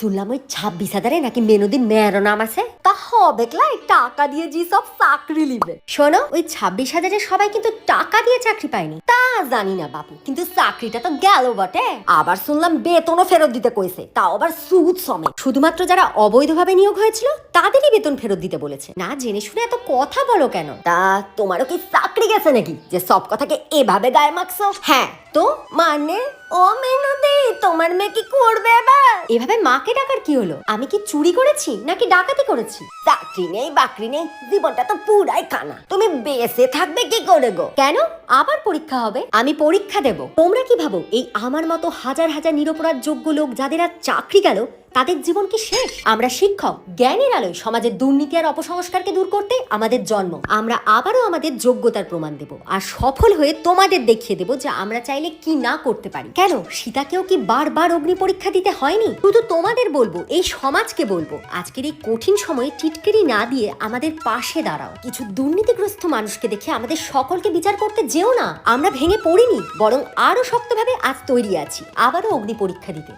শুনলাম ওই ছাব্বিশ হাজারে নাকি মেনুদিন মেয়েরও নাম আছে? তা হবে ক্লাই টাকা দিয়ে জি সব চাকরি লিবে। শোনো ওই ছাব্বিশ হাজারে সবাই কিন্তু টাকা দিয়ে চাকরি পায়নি তা জানি না বাপু কিন্তু চাকরিটা তো গেল বটে। আবার শুনলাম বেতনও ফেরত দিতে কইছে তাও আবার সুদ সমেত। শুধুমাত্র যারা অবৈধভাবে নিয়োগ হয়েছিল তাদেরই বেতন ফেরত দিতে বলেছে। না জেনে শুনে এত কথা বলো কেন? তা তোমারও কি চাকরি গেছে নাকি যে সব কথাকে এভাবে গায়ে মাখছো? হ্যাঁ তো মানে ও তোমার মেয়ে কি করবে এবার? এভাবে মাকে ডাকার কি হলো? আমি কি চুরি করেছি নাকি ডাকাতি করেছি? চাকরি নেই, বাকরি নেই, জীবনটা তো পুরাই কানা। তুমি বেঁচে থাকবে কি করে গো? কেন? আবার পরীক্ষা হবে, আমি পরীক্ষা দেব। তোমরা কি ভাবো, এই আমার মতো হাজার হাজার নিরপরাধ যোগ্য লোক যাদের আর চাকরি গেল, তাদের জীবন কি শেষ? আমরা শিক্ষক, জ্ঞানের আলোয় সমাজের দুর্নীতি আর অপসংস্কারকে দূর করতে আমাদের জন্ম। আমরা আবারও আমাদের যোগ্যতার প্রমাণ দেব আর সফল হয়ে তোমাদের দেখিয়ে দেব যে আমরা চাইলে কি না করতে পারি। কেন? সীতাকেও কি বারবার অগ্নি পরীক্ষা দিতে হয়নি? শুধু তোমাদের বলব, এই সমাজকে বলব। আজকের এই কঠিন সময়ে টিটকেরি না দিয়ে আমাদের পাশে দাঁড়াও। কিছু দুর্নীতিগ্রস্ত মানুষকে দেখে আমাদের সকলকে বিচার করতে যেও না, আমরা ভেঙে পড়িনি, বরং আরও শক্তভাবে আজ তৈরি আছি, আবারও অগ্নি পরীক্ষা দিতে।